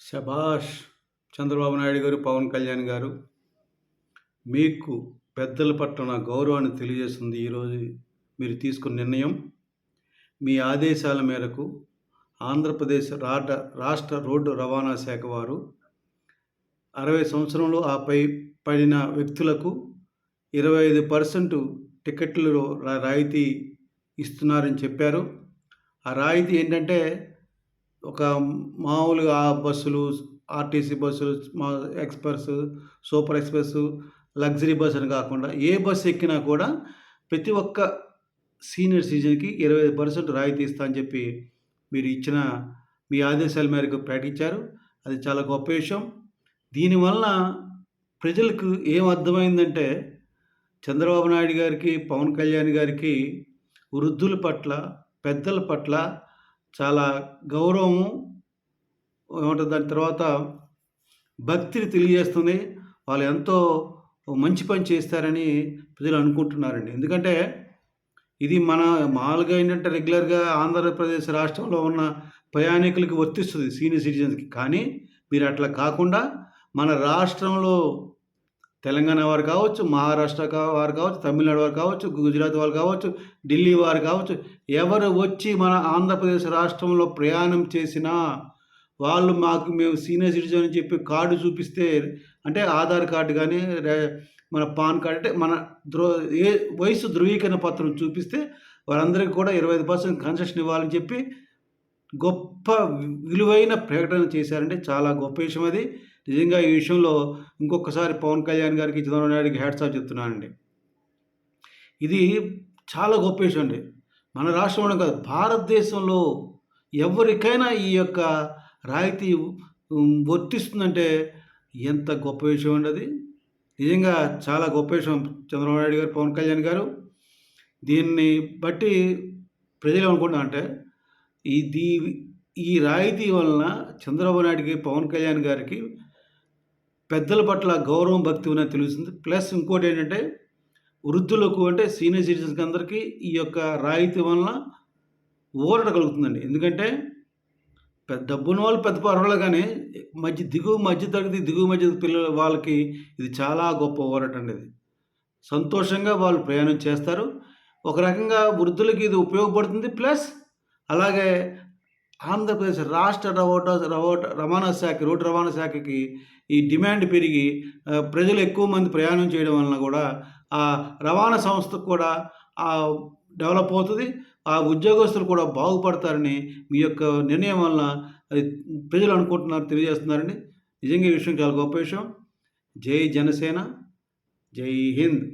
శభాష్ చంద్రబాబు నాయుడు గారు పవన్ కళ్యాణ్ గారు మీకు పెద్దల పట్ల నా గౌరవాన్ని తెలియజేస్తుంది ఈరోజు మీరు తీసుకున్న నిర్ణయం. మీ ఆదేశాల మేరకు ఆంధ్రప్రదేశ్ రాట రాష్ట్ర రోడ్డు రవాణా శాఖ వారు అరవై సంవత్సరంలో ఆపై పడిన వ్యక్తులకు ఇరవై ఐదు పర్సెంట్ టికెట్లలో రాయితీ ఇస్తున్నారని చెప్పారు. ఆ రాయితీ ఏంటంటే ఒక మామూలుగా బస్సులు ఆర్టీసీ బస్సులు మా express super express luxury bus అని కాకుండా ఏ బస్సు ఎక్కినా కూడా ప్రతి ఒక్క సీనియర్ సిటిజన్కి ఇరవై ఐదు పర్సెంట్ రాయితీ ఇస్తా అని చెప్పి మీరు ఇచ్చిన మీ ఆదేశాల మేరకు ప్రకటించారు. అది చాలా గొప్ప విషయం. దీనివల్ల ప్రజలకు ఏం అర్థమైందంటే చంద్రబాబు నాయుడు గారికి పవన్ కళ్యాణ్ గారికి వృద్ధుల పట్ల పెద్దల పట్ల చాలా గౌరవము ఏమంటుంది దాని తర్వాత భక్తిని తెలియజేస్తుంది. వాళ్ళు ఎంతో మంచి పని చేస్తారని ప్రజలు అనుకుంటున్నారండి. ఎందుకంటే ఇది మన మామూలుగా ఏంటంటే రెగ్యులర్గా ఆంధ్రప్రదేశ్ రాష్ట్రంలో ఉన్న ప్రయాణికులకి వర్తిస్తుంది సీనియర్ సిటిజన్స్కి. కానీ మీరు అట్లా కాకుండా మన రాష్ట్రంలో తెలంగాణ వారు కావచ్చు మహారాష్ట్ర వారు కావచ్చు తమిళనాడు వారు కావచ్చు గుజరాత్ వారు కావచ్చు ఢిల్లీ వారు కావచ్చు ఎవరు వచ్చి మన ఆంధ్రప్రదేశ్ రాష్ట్రంలో ప్రయాణం చేసినా వాళ్ళు మాకు మేము సీనియర్ సిటిజన్ అని చెప్పి కార్డు చూపిస్తే అంటే ఆధార్ కార్డు కానీ మన పాన్ కార్డు అంటే మన ద్రో ఏ వయసు ధృవీకరణ పత్రం చూపిస్తే వారందరికీ కూడా ఇరవై ఐదు పర్సెంట్ కన్సెషన్ ఇవ్వాలని చెప్పి గొప్ప విలువైన ప్రకటన చేశారంటే చాలా గొప్ప విషయం అది. నిజంగా ఈ విషయంలో ఇంకొకసారి పవన్ కళ్యాణ్ గారికి చంద్రబాబు నాయుడికి హ్యాట్స్ ఆఫ్ చెప్తున్నానండి. ఇది చాలా గొప్ప విషయం అండి. మన రాష్ట్రంలో కాదు భారతదేశంలో ఎవరికైనా ఈ యొక్క రాయితీ వర్తిస్తుందంటే ఎంత గొప్ప విషయం అండి అది. నిజంగా చాలా గొప్ప విషయం చంద్రబాబు నాయుడు గారు పవన్ కళ్యాణ్ గారు. దీన్ని బట్టి ప్రజలు అనుకుంటున్నా అంటే ఈ దీ ఈ రాయితీ వలన చంద్రబాబు నాయుడికి పవన్ కళ్యాణ్ గారికి పెద్దల పట్ల గౌరవం భక్తి ఉన్నది తెలుస్తుంది. ప్లస్ ఇంకోటి ఏంటంటే వృద్ధులకు అంటే సీనియర్ సిటిజన్స్కి అందరికీ ఈ యొక్క రాయితీ వలన ఊరట కలుగుతుందండి. ఎందుకంటే పెద్ద డబ్బున్న వాళ్ళు పెద్ద పర్వాలేదు కానీ మధ్య దిగువ మధ్య తరగతి దిగువ మధ్య పిల్లల వాళ్ళకి ఇది చాలా గొప్ప ఊరట అండి ఇది. సంతోషంగా వాళ్ళు ప్రయాణం చేస్తారు. ఒక రకంగా వృద్ధులకి ఇది ఉపయోగపడుతుంది. ప్లస్ అలాగే ఆంధ్రప్రదేశ్ రాష్ట్ర రవాటా రవాటా రవాణా శాఖ రోడ్డు రవాణా శాఖకి ఈ డిమాండ్ పెరిగి ప్రజలు ఎక్కువ మంది ప్రయాణం చేయడం వలన కూడా ఆ రవాణా సంస్థకు కూడా ఆ డెవలప్ అవుతుంది. ఆ ఉద్యోగస్తులు కూడా బాగుపడతారని మీ యొక్క నిర్ణయం వలన ప్రజలు అనుకుంటున్నారు తెలియజేస్తున్నారండి. నిజంగా ఈ విషయం చాలా గొప్ప విషయం. జై జనసేన జై హింద్.